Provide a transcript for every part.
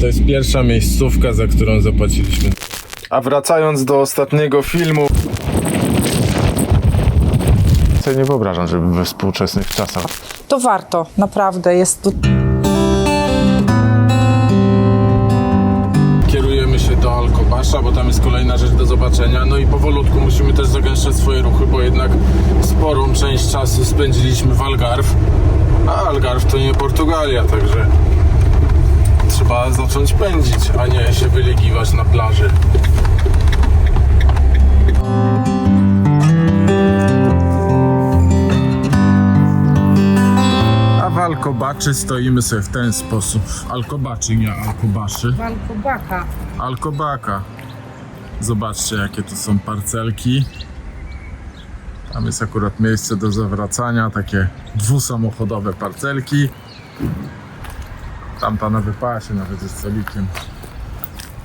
To jest pierwsza miejscówka, za którą zapłaciliśmy. A wracając do ostatniego filmu. Sobie nie wyobrażam, żeby we współczesnych czasach To warto, naprawdę. Jest tu kierujemy się do Alkobasza, bo tam jest kolejna rzecz do zobaczenia. No i powolutku musimy też zagęszczać swoje ruchy, bo jednak sporą część czasu spędziliśmy w Algarve. A Algarve to nie Portugalia, także trzeba zacząć pędzić, a nie się wylegiwać na plaży. A w Alkobaczy stoimy sobie w ten sposób. Alkobaczy, nie Alkobaszy. Walkobaka. Alkobaka. Zobaczcie, jakie tu są parcelki. Tam jest akurat miejsce do zawracania, takie dwusamochodowe parcelki. Tamta na wypasie nawet ze stolikiem.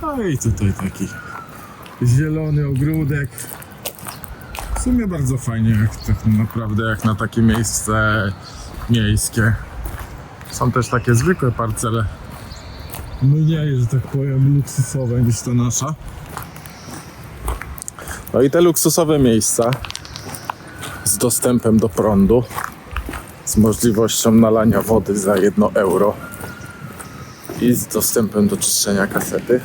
No i tutaj taki zielony ogródek. W sumie bardzo fajnie, jak tak naprawdę jak na takie miejsce miejskie. Są też takie zwykłe parcele mniej, że tak powiem, luksusowe niż ta nasza. No i te luksusowe miejsca z dostępem do prądu, z możliwością nalania wody za 1 euro i z dostępem do czyszczenia kasety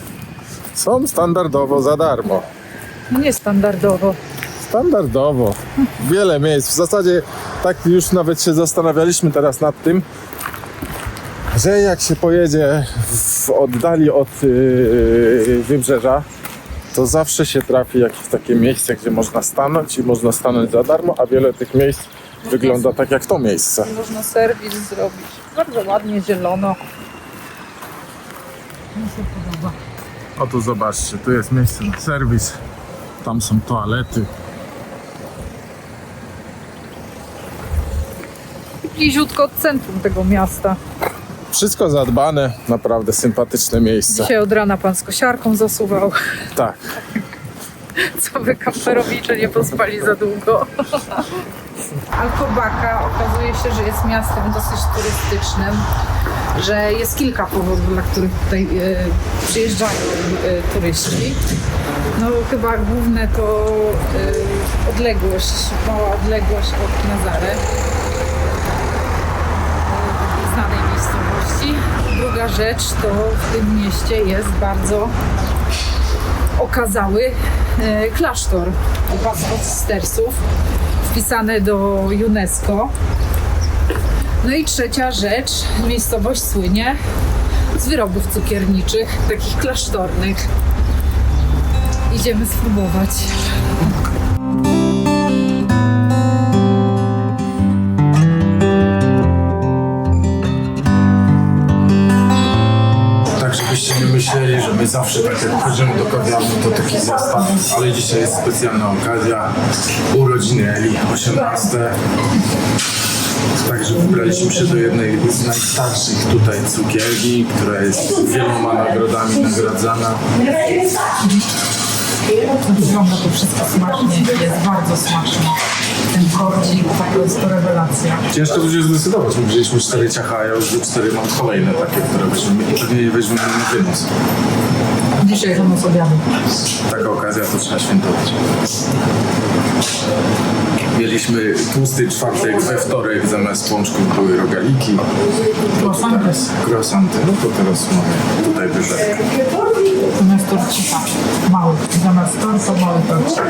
są standardowo za darmo. Niestandardowo. Standardowo. Wiele miejsc. W zasadzie tak już nawet się zastanawialiśmy teraz nad tym, że jak się pojedzie w oddali od yy, wybrzeża, to zawsze się trafi jakieś takie miejsce, gdzie można stanąć i można stanąć za darmo, a wiele tych miejsc wygląda tak jak to miejsce. Można serwis zrobić. Bardzo ładnie, zielono. Się podoba. O tu zobaczcie, tu jest miejsce na serwis, tam są toalety. Bliziutko od centrum tego miasta. Wszystko zadbane, naprawdę sympatyczne miejsce. Dzisiaj od rana pan z kosiarką zasuwał. Tak. Co wy kamperowicze nie pospali za długo. Alkobaka okazuje się, że jest miastem dosyć turystycznym, że jest kilka powodów, dla których tutaj e, przyjeżdżają e, turyści. No chyba główne to e, odległość, mała odległość od Nazary, e, znanej miejscowości. Druga rzecz to w tym mieście jest bardzo okazały e, klasztor opasa Cistersów wpisane do UNESCO. No i trzecia rzecz, miejscowość słynie z wyrobów cukierniczych, takich klasztornych. Idziemy spróbować. Myśleli, że my zawsze tak jak chodzimy do kawiarni, to taki zestaw, ale dzisiaj jest specjalna okazja, urodziny Eli, 18. Także wybraliśmy się do jednej z najstarszych tutaj cukierni, która jest wieloma nagrodami nagradzana. Wygląda to wszystko smacznie, jest bardzo smaczne. Ten kordzik, to jest to rewelacja. Ciężko będzie zdecydować, bo wzięliśmy cztery ciacha, a ja już cztery mam kolejne takie, które weźmiemy i pewnie je weźmiemy na wynos. Dzisiaj zamiast obiadu. Taka okazja to trzeba świętować. Mieliśmy tłusty czwartek, we wtorek zamiast pączków były rogaliki. To to teraz croissanty, no to teraz mamy tutaj wyżerkę. Zamiast torcika mały. Zamiast torta mały torcik.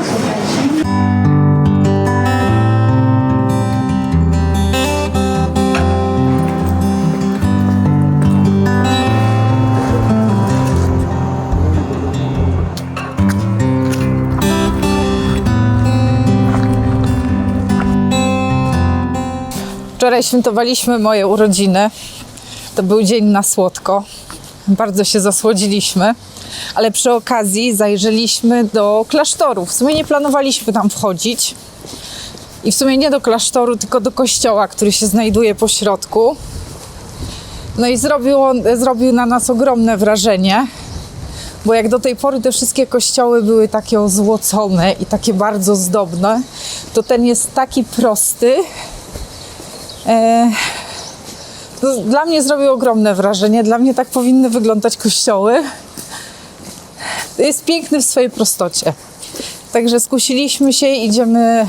Wczoraj świętowaliśmy moje urodziny. To był dzień na słodko. Bardzo się zasłodziliśmy, ale przy okazji zajrzeliśmy do klasztoru. W sumie nie planowaliśmy tam wchodzić. I w sumie nie do klasztoru, tylko do kościoła, który się znajduje po środku. No i zrobił, on, zrobił na nas ogromne wrażenie, bo jak do tej pory te wszystkie kościoły były takie ozłocone i takie bardzo zdobne, to ten jest taki prosty, dla mnie zrobił ogromne wrażenie. Dla mnie tak powinny wyglądać kościoły. Jest piękny w swojej prostocie. Także skusiliśmy się, idziemy,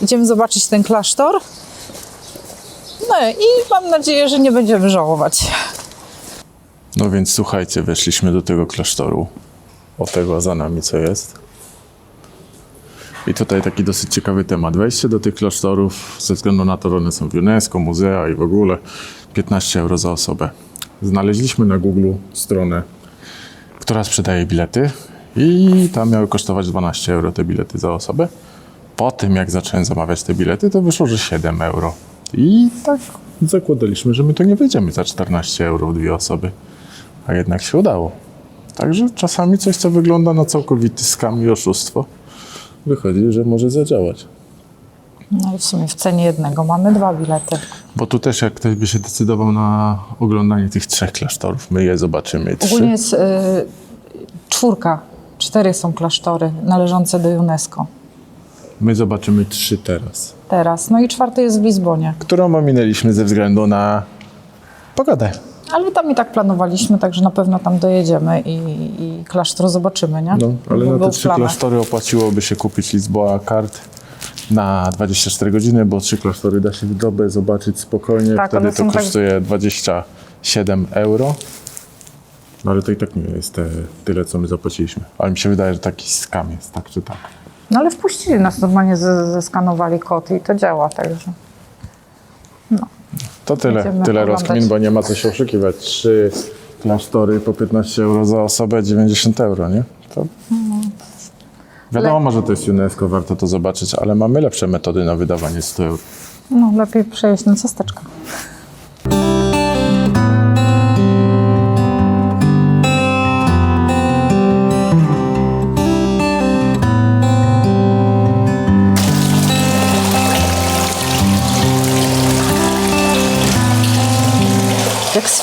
idziemy zobaczyć ten klasztor. No i mam nadzieję, że nie będziemy żałować. No więc słuchajcie, weszliśmy do tego klasztoru. O tego za nami co jest. I tutaj taki dosyć ciekawy temat. Wejście do tych klasztorów, ze względu na to, że one są w UNESCO, muzea i w ogóle 15 euro za osobę. Znaleźliśmy na Google stronę, która sprzedaje bilety i tam miały kosztować 12 euro te bilety za osobę. Po tym jak zacząłem zamawiać te bilety, to wyszło, że 7 euro. I tak zakładaliśmy, że my to nie wejdziemy za 14 euro dwie osoby. A jednak się udało. Także czasami coś, co wygląda na całkowity skam i oszustwo, wychodzi, że może zadziałać. No i w sumie w cenie jednego mamy dwa bilety. Bo tu też, jak ktoś by się decydował na oglądanie tych trzech klasztorów, my je zobaczymy. Trzy. Ogólnie jest y, czwórka, cztery są klasztory należące do UNESCO. My zobaczymy trzy teraz. Teraz. No i czwarty jest w Lizbonie. Którą ominęliśmy ze względu na pogodę. Ale tam i tak planowaliśmy, także na pewno tam dojedziemy i, i klasztor zobaczymy, nie? No, ale Był na te w trzy planach. klasztory opłaciłoby się kupić Lisboa kart na 24 godziny, bo trzy klasztory da się w dobę zobaczyć spokojnie. Tak, Wtedy to są tak- kosztuje 27 euro. No ale to i tak nie jest te, tyle, co my zapłaciliśmy. Ale mi się wydaje, że taki skam jest, tak czy tak. No ale wpuścili nas, normalnie ze- zeskanowali kod i to działa, także. To tyle, Będziemy tyle oglądać. rozkmin, bo nie ma co się oszukiwać. Trzy klasztory po 15 euro za osobę, 90 euro, nie? To... Wiadomo, że to jest UNESCO, warto to zobaczyć, ale mamy lepsze metody na wydawanie 100 euro. No, lepiej przejść na ciasteczka.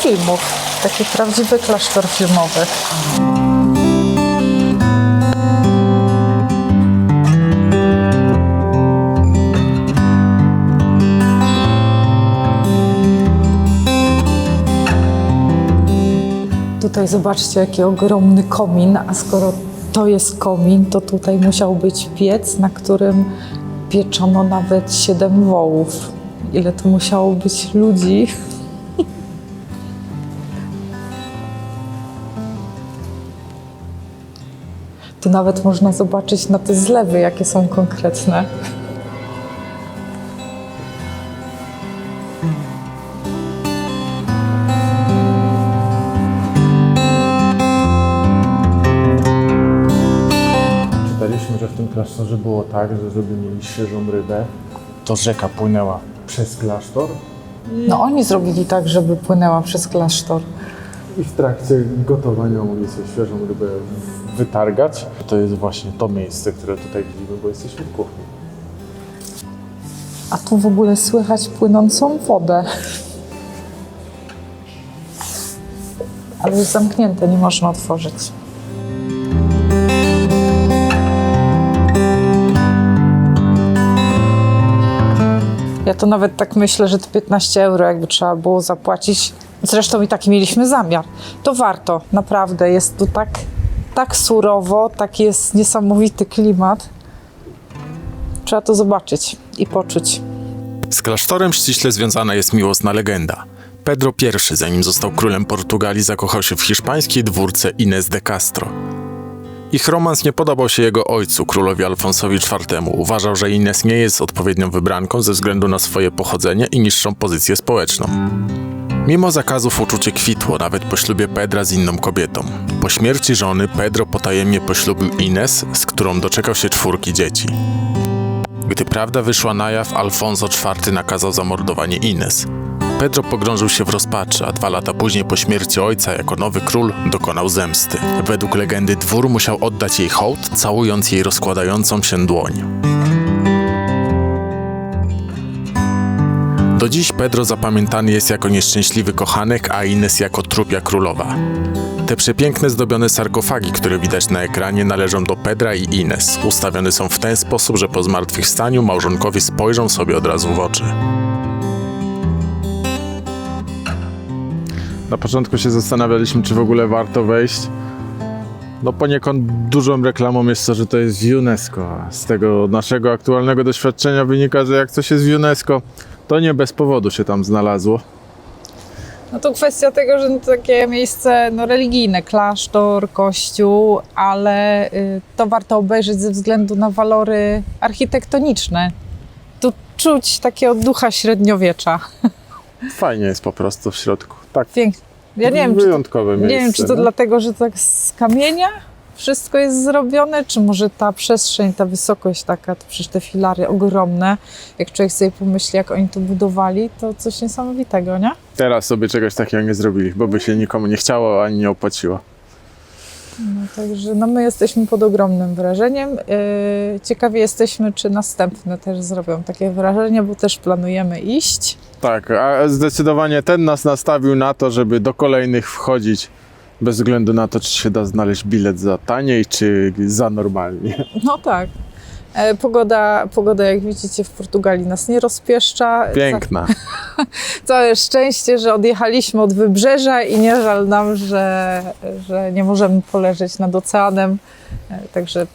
Filmów, taki prawdziwy klasztor filmowy. Tutaj zobaczcie, jaki ogromny komin, a skoro to jest komin, to tutaj musiał być piec, na którym pieczono nawet siedem wołów. Ile to musiało być ludzi? Tu nawet można zobaczyć na te zlewy, jakie są konkretne. Czytaliśmy, że w tym klasztorze było tak, że żeby mieli świeżą rybę, to rzeka płynęła przez klasztor No oni zrobili tak, żeby płynęła przez klasztor. i w trakcie gotowania mogli sobie świeżą rybę w- wytargać. To jest właśnie to miejsce, które tutaj widzimy, bo jesteśmy w kuchni. A tu w ogóle słychać płynącą wodę. Ale jest zamknięte, nie można otworzyć. Ja to nawet tak myślę, że te 15 euro jakby trzeba było zapłacić. Zresztą i taki mieliśmy zamiar. To warto, naprawdę. Jest tu tak, tak surowo, tak jest niesamowity klimat. Trzeba to zobaczyć i poczuć. Z klasztorem ściśle związana jest miłosna legenda. Pedro I, zanim został królem Portugalii, zakochał się w hiszpańskiej dwórce Inez de Castro. Ich romans nie podobał się jego ojcu, królowi Alfonsowi IV. Uważał, że Inez nie jest odpowiednią wybranką ze względu na swoje pochodzenie i niższą pozycję społeczną. Mimo zakazów uczucie kwitło nawet po ślubie Pedra z inną kobietą. Po śmierci żony Pedro potajemnie poślubił Inez, z którą doczekał się czwórki dzieci. Gdy prawda wyszła na jaw, Alfonso IV nakazał zamordowanie Ines. Pedro pogrążył się w rozpaczy, a dwa lata później po śmierci ojca jako nowy król dokonał zemsty. Według legendy dwór musiał oddać jej hołd, całując jej rozkładającą się dłoń. Do dziś Pedro zapamiętany jest jako nieszczęśliwy kochanek, a Ines jako trupia królowa. Te przepiękne zdobione sarkofagi, które widać na ekranie, należą do Pedra i Ines. Ustawione są w ten sposób, że po zmartwychwstaniu małżonkowie spojrzą sobie od razu w oczy. Na początku się zastanawialiśmy, czy w ogóle warto wejść. No poniekąd dużą reklamą jest to, że to jest UNESCO. Z tego naszego aktualnego doświadczenia wynika, że jak coś jest w UNESCO, to nie bez powodu się tam znalazło. No to kwestia tego, że to takie miejsce no, religijne, klasztor, kościół, ale y, to warto obejrzeć ze względu na walory architektoniczne. Tu czuć takiego ducha średniowiecza. Fajnie jest po prostu w środku. Tak, Pięknie. Ja nie wiem, czy to, wyjątkowe miejsce. nie wiem, czy to no. dlatego, że tak z kamienia wszystko jest zrobione, czy może ta przestrzeń, ta wysokość taka, to przecież te filary ogromne. Jak człowiek sobie pomyśli, jak oni to budowali, to coś niesamowitego, nie? Teraz sobie czegoś takiego nie zrobili, bo by się nikomu nie chciało ani nie opłaciło. No, także no, my jesteśmy pod ogromnym wrażeniem. Yy, ciekawi jesteśmy, czy następne też zrobią takie wrażenie, bo też planujemy iść. Tak, a zdecydowanie ten nas nastawił na to, żeby do kolejnych wchodzić bez względu na to, czy się da znaleźć bilet za taniej, czy za normalnie. No tak. E, Pogoda, pogoda, jak widzicie, w Portugalii nas nie rozpieszcza. Piękna. Całe szczęście, że odjechaliśmy od wybrzeża i nie żal nam, że, że nie możemy poleżeć nad oceanem. E, Także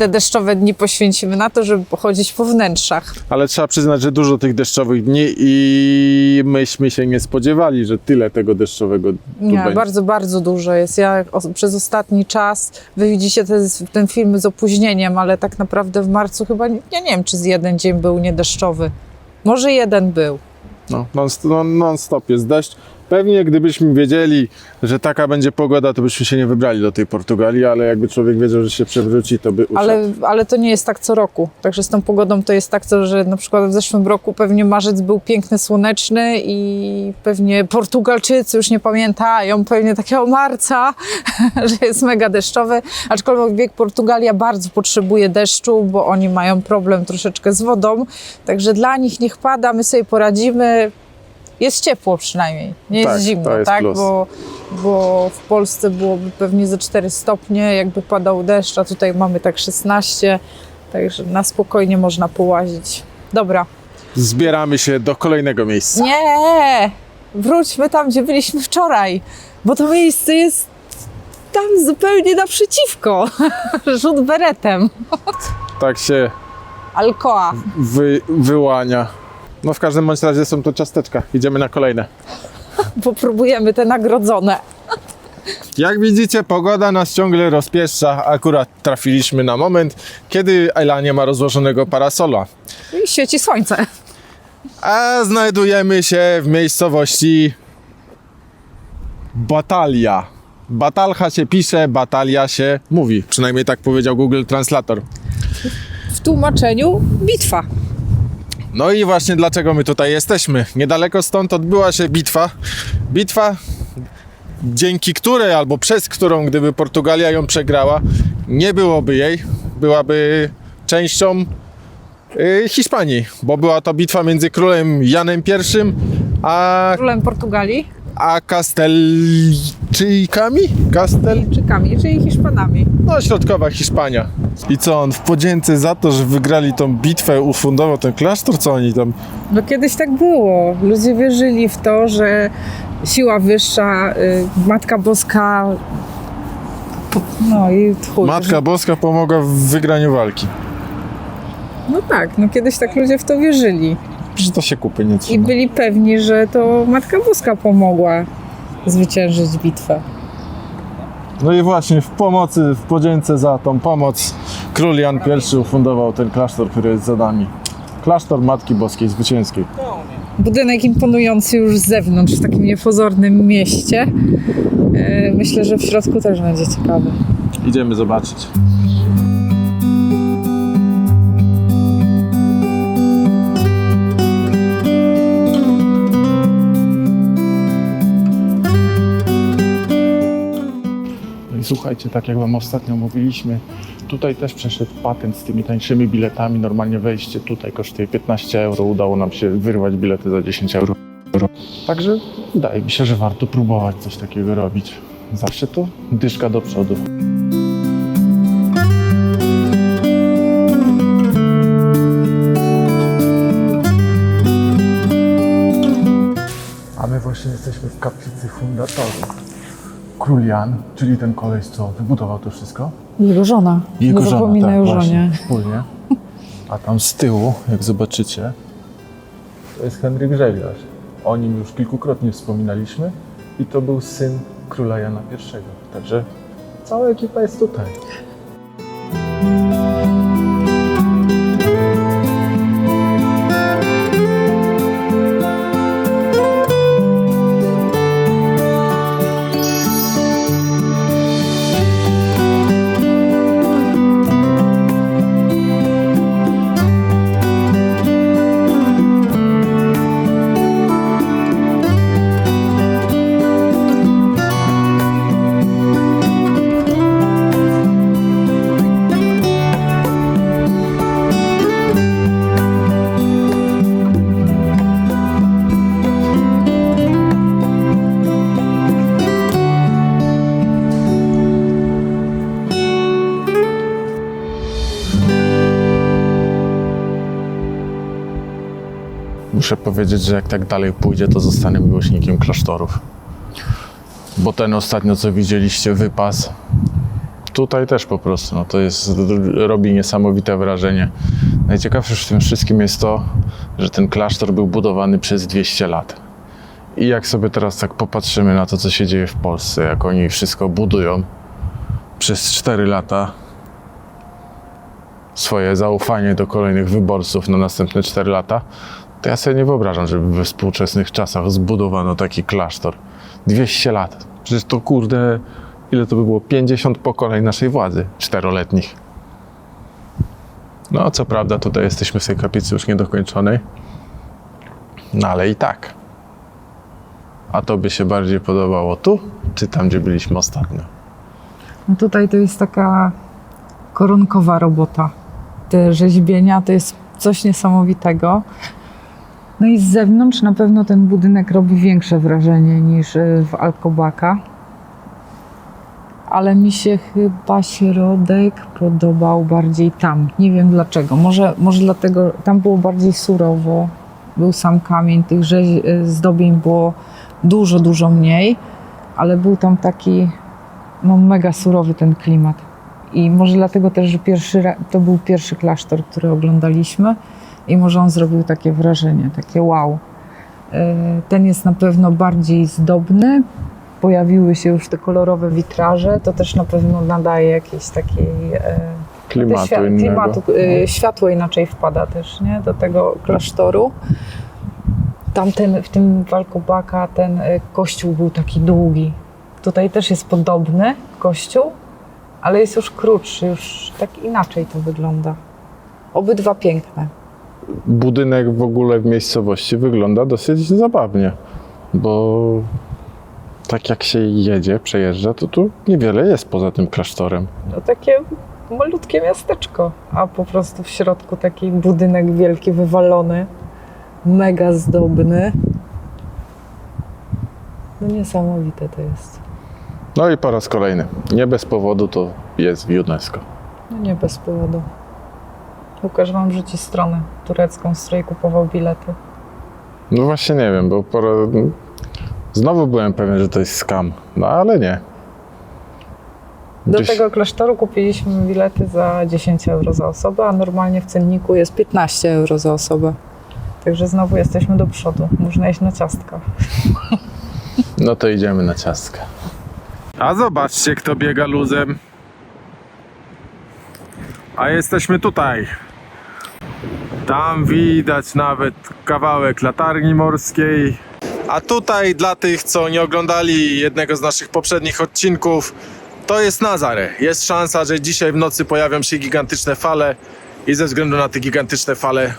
te deszczowe dni poświęcimy na to, żeby pochodzić po wnętrzach. Ale trzeba przyznać, że dużo tych deszczowych dni i myśmy się nie spodziewali, że tyle tego deszczowego tu Nie, będzie. bardzo, bardzo dużo jest. Ja przez ostatni czas, wy widzicie te, ten film z opóźnieniem, ale tak naprawdę w marcu chyba, nie- ja nie wiem, czy z jeden dzień był niedeszczowy. Może jeden był. No, non, no, non stop jest deszcz. Pewnie gdybyśmy wiedzieli, że taka będzie pogoda, to byśmy się nie wybrali do tej Portugalii, ale jakby człowiek wiedział, że się przewróci, to by usiadł. Ale, ale to nie jest tak co roku. Także z tą pogodą to jest tak, co, że na przykład w zeszłym roku pewnie marzec był piękny, słoneczny i pewnie Portugalczycy już nie pamiętają pewnie takiego marca, że jest mega deszczowy. Aczkolwiek Portugalia bardzo potrzebuje deszczu, bo oni mają problem troszeczkę z wodą. Także dla nich niech pada, my sobie poradzimy. Jest ciepło przynajmniej, nie jest Tak, zimno, jest tak? plus. Bo, bo w Polsce byłoby pewnie ze 4 stopnie, jakby padał deszcz, a tutaj mamy tak 16, także na spokojnie można połazić. Dobra. Zbieramy się do kolejnego miejsca. Nie! Wróćmy tam, gdzie byliśmy wczoraj, bo to miejsce jest tam zupełnie naprzeciwko. Rzut beretem. Tak się Alcoa. wy, wyłania. No w każdym bądź razie są to ciasteczka. Idziemy na kolejne. Popróbujemy te nagrodzone. Jak widzicie, pogoda nas ciągle rozpieszcza. Akurat trafiliśmy na moment, kiedy Ela nie ma rozłożonego parasola. I świeci słońce. A znajdujemy się w miejscowości Batalia. Batalcha się pisze, batalia się mówi. Przynajmniej tak powiedział Google Translator. W tłumaczeniu bitwa. No i właśnie dlaczego my tutaj jesteśmy. Niedaleko stąd odbyła się bitwa. Bitwa, dzięki której albo przez którą, gdyby Portugalia ją przegrała, nie byłoby jej. Byłaby częścią y, Hiszpanii, bo była to bitwa między królem Janem I a, Królem Portugalii, a Kastelczyjkami? Kastel? Czykami, czyli Hiszpanami. No, środkowa Hiszpania. I co, on w podzięce za to, że wygrali tą bitwę, ufundował ten klasztor, co oni tam No kiedyś tak było. Ludzie wierzyli w to, że siła wyższa, y, Matka Boska. No i chuj. Matka Boska pomogła w wygraniu walki. No tak, no kiedyś tak ludzie w to wierzyli. Że to się kupy nie I trzyma. byli pewni, że to Matka Boska pomogła zwyciężyć bitwę. No i właśnie w pomocy, w podzięce za tą pomoc król Jan I ufundował ten klasztor, który jest za nami. Klasztor Matki Boskiej Zwycięskiej. Budynek imponujący już z zewnątrz, w takim niepozornym mieście. Y, Myślę, że w środku też będzie ciekawe. Idziemy zobaczyć. Słuchajcie, tak jak Wam ostatnio mówiliśmy, tutaj też przeszedł patent z tymi tańszymi biletami. Normalnie wejście tutaj kosztuje 15 euro. Udało nam się wyrwać bilety za 10 euro. Także wydaje mi się, że warto próbować coś takiego robić. Zawsze to dyszka do przodu. A my właśnie jesteśmy w kaplicy fundatorów. Król Jan, czyli ten koleś, co wybudował to wszystko. Jego żona. Jego Nie żona, tak, o żonie. Wspólnie. A tam z tyłu, jak zobaczycie, to jest Henryk Żeglarz. O nim już kilkukrotnie wspominaliśmy i to był syn króla Jana I. Także cała ekipa jest tutaj. Powiedzieć, że jak tak dalej pójdzie, to zostanę miłośnikiem klasztorów. Bo ten ostatnio, co widzieliście, wypas, tutaj też po prostu, no to jest, robi niesamowite wrażenie. Najciekawsze w tym wszystkim jest to, że ten klasztor był budowany przez 200 lat. I jak sobie teraz tak popatrzymy na to, co się dzieje w Polsce, jak oni wszystko budują przez 4 lata, swoje zaufanie do kolejnych wyborców na następne 4 lata, to ja sobie nie wyobrażam, żeby we współczesnych czasach zbudowano taki klasztor. 200 lat. Przecież to kurde, ile to by było? 50 pokoleń naszej władzy, czteroletnich. No, co prawda, tutaj jesteśmy w tej kaplicy już niedokończonej. No, ale i tak. A to by się bardziej podobało tu, czy tam, gdzie byliśmy ostatnio? No tutaj to jest taka koronkowa robota. Te rzeźbienia to jest coś niesamowitego. No i z zewnątrz na pewno ten budynek robi większe wrażenie niż y, w Alcobaka. Ale mi się chyba środek podobał bardziej tam. Nie wiem dlaczego. Może, może dlatego tam było bardziej surowo. Był sam kamień, tych rzeź, y, zdobień było dużo, dużo mniej, ale był tam taki no, mega surowy ten klimat. I może dlatego też, że pierwszy, to był pierwszy klasztor, który oglądaliśmy i może on zrobił takie wrażenie, takie wow. E, Ten jest na pewno bardziej zdobny, pojawiły się już te kolorowe witraże, to też na pewno nadaje jakiejś takiej e, Klimatu świat- klimatu e, światło inaczej wpada też nie? do tego klasztoru. Tamten, w tym Walkobaka ten kościół był taki długi. Tutaj też jest podobny kościół, ale jest już krótszy, już tak inaczej to wygląda. Obydwa piękne. Budynek w ogóle w miejscowości wygląda dosyć zabawnie, bo tak jak się jedzie, przejeżdża, to tu niewiele jest poza tym klasztorem. No takie malutkie miasteczko, a po prostu w środku taki budynek wielki, wywalony, mega zdobny. No niesamowite to jest. No i po raz kolejny, nie bez powodu to jest w UNESCO. No nie bez powodu. Łukasz wam rzuci stronę turecką, z której kupował bilety. No właśnie nie wiem, bo po, raz- znowu byłem pewien, że to jest skam, no ale nie. Do Gdzieś- tego klasztoru kupiliśmy bilety za 10 euro za osobę, a normalnie w cenniku jest 15 euro za osobę. Także znowu jesteśmy do przodu. Można iść na ciastka. No to idziemy na ciastkę. A zobaczcie, kto biega luzem. A jesteśmy tutaj. Tam widać nawet kawałek latarni morskiej. A tutaj dla tych, co nie oglądali jednego z naszych poprzednich odcinków, to jest Nazare. Jest szansa, że dzisiaj w nocy pojawią się gigantyczne fale i ze względu na te gigantyczne fale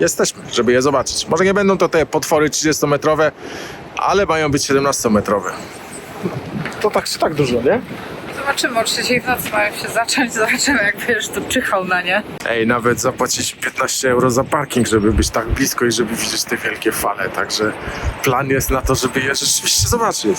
jesteśmy, żeby je zobaczyć. Może nie będą to te potwory 30-metrowe, ale mają być 17-metrowe. To tak czy tak dużo, nie? Zobaczymy, o trzeciej w nocy mają się zacząć. Zobaczymy, jak będziesz tu czyhał na nie. Ej, nawet zapłacić 15 euro za parking, żeby być tak blisko i żeby widzieć te wielkie fale. Także plan jest na to, żeby je rzeczywiście zobaczyć.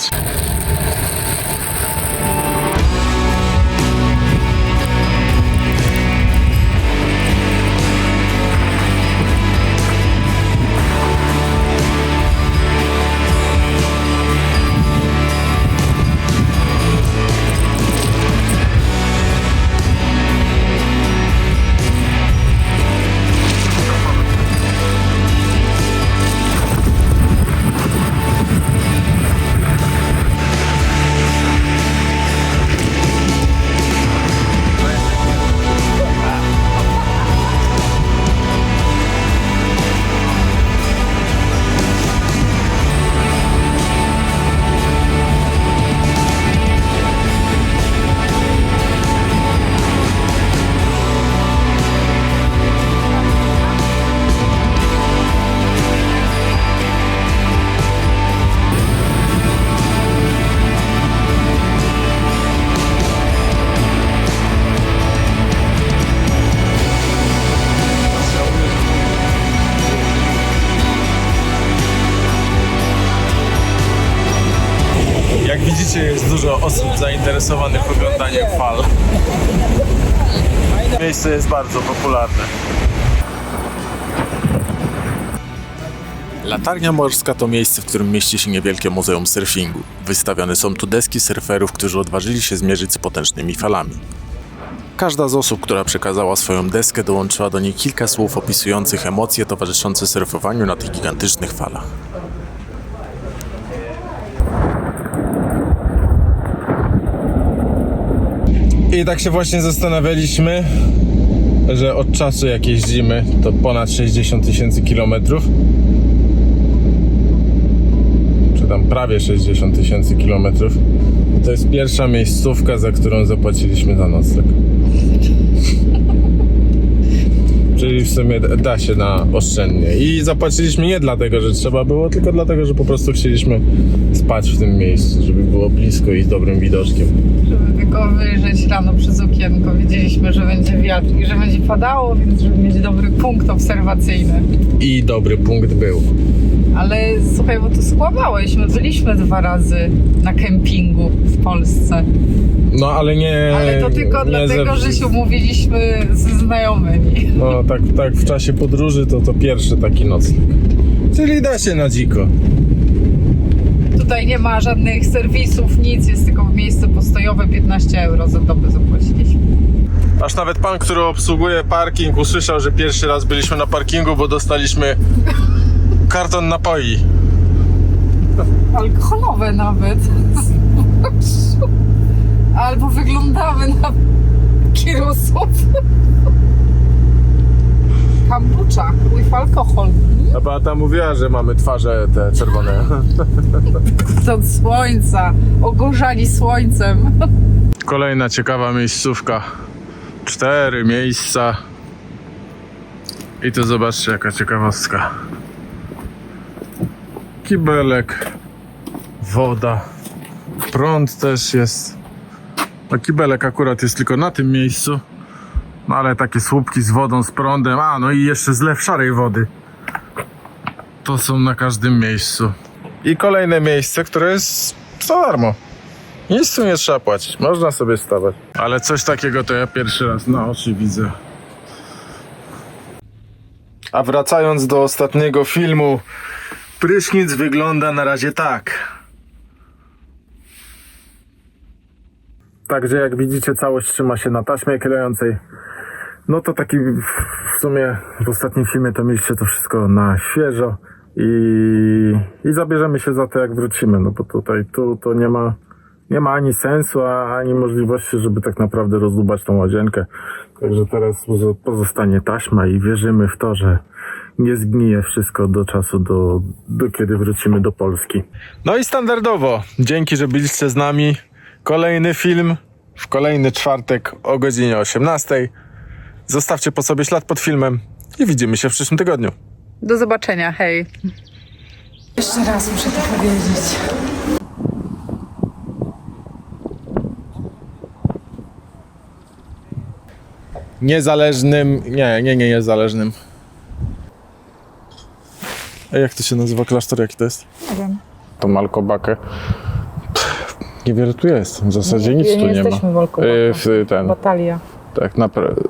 Dużo osób zainteresowanych oglądaniem fal. Miejsce jest bardzo popularne. Latarnia Morska to miejsce, w którym mieści się niewielkie muzeum surfingu. Wystawione są tu deski surferów, którzy odważyli się zmierzyć z potężnymi falami. Każda z osób, która przekazała swoją deskę, dołączyła do niej kilka słów opisujących emocje towarzyszące surfowaniu na tych gigantycznych falach. I tak się właśnie zastanawialiśmy, że od czasu jak jeździmy, to ponad 60 tysięcy kilometrów, czy tam prawie 60 tysięcy kilometrów, to jest pierwsza miejscówka, za którą zapłaciliśmy za nocleg. Czyli w sumie da- się na oszczędnie. I zapłaciliśmy nie dlatego, że trzeba było, tylko dlatego, że po prostu chcieliśmy spać w tym miejscu, żeby było blisko i z dobrym widoczkiem. Żeby tylko wyjrzeć rano przez okienko. Wiedzieliśmy, że będzie wiatr i że będzie padało, więc żeby mieć dobry punkt obserwacyjny. I dobry punkt był. Ale słuchaj, bo tu skłamałeś. My byliśmy dwa razy na kempingu w Polsce. No ale nie. Ale to tylko nie dlatego, ze- że się umówiliśmy ze znajomymi. No tak, tak w czasie podróży to to pierwszy taki nocleg. Czyli da się na dziko. Tutaj nie ma żadnych serwisów, nic, jest tylko miejsce postojowe, 15 euro za dobę zapłaciliśmy. Aż nawet pan, który obsługuje parking, usłyszał, że pierwszy raz byliśmy na parkingu, bo dostaliśmy karton napoi. Alkoholowe nawet. Albo wyglądamy na kierusów. Kombucha with alkohol. A Beata mówiła, że mamy twarze te czerwone. To od słońca. Ogorzani słońcem. Kolejna ciekawa miejscówka. Cztery miejsca. I tu zobaczcie jaka ciekawostka. Kibelek, woda, prąd też jest. No kibelek akurat jest tylko na tym miejscu. No ale takie słupki z wodą, z prądem, a no i jeszcze zlew szarej wody. To są na każdym miejscu. I kolejne miejsce, które jest za darmo. Nic tu nie trzeba płacić, można sobie stawać. Ale coś takiego to ja pierwszy raz na oczy widzę. A wracając do ostatniego filmu, prysznic wygląda na razie tak. Także jak widzicie całość trzyma się na taśmie klejącej. No to taki w sumie w ostatnim filmie to mieliście to wszystko na świeżo i, i zabierzemy się za to jak wrócimy, no bo tutaj tu to nie ma nie ma ani sensu, ani możliwości, żeby tak naprawdę rozdubać tą łazienkę. Także teraz pozo- pozostanie taśma i wierzymy w to, że nie zgnije wszystko do czasu, do, do kiedy wrócimy do Polski. No i standardowo, dzięki, że byliście z nami. Kolejny film w kolejny czwartek o godzinie 18. Zostawcie po sobie ślad pod filmem i widzimy się w przyszłym tygodniu. Do zobaczenia, hej. Jeszcze raz muszę to powiedzieć. Niezależnym. Nie, nie, nie niezależnym. A jak to się nazywa klasztor? Jaki to jest? Nie wiem. To Malkobakę. Niewiele tu jest. W zasadzie nic nie tu nie jesteśmy ma. w Malkobakę. Y, w ten. Batalia. Tak naprawdę.